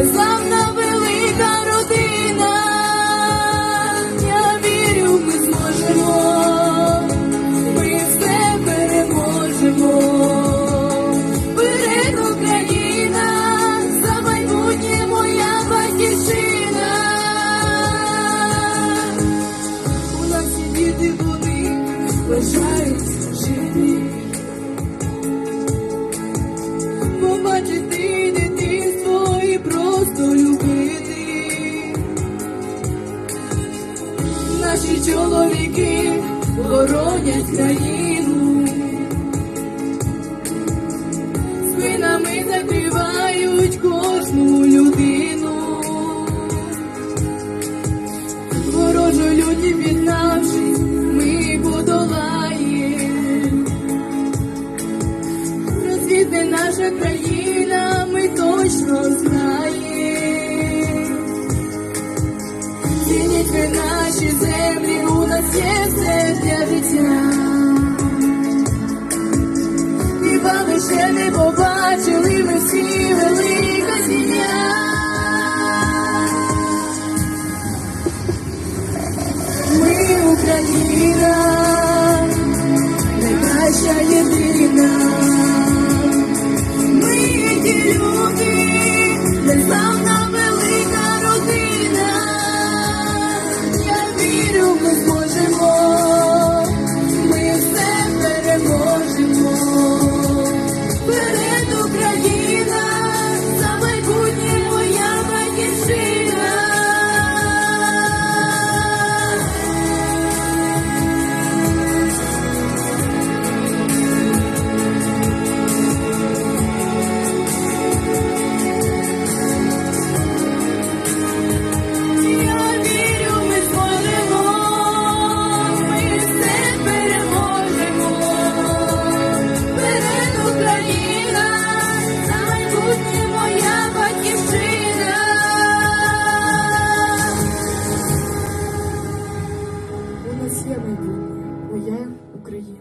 Cause I Наші чоловіки боронять країну. Спинами закривають кожну людину. Ворожу люті піднавшись, ми подолаємо. Розвідне наша країна, ми точно знаємо. ще наші землі у нас є все для життя. І ми ще не побачили ми всі велика сім'я. Ми Україна, найкраща єдина. Моє майбутнє, моє Україна.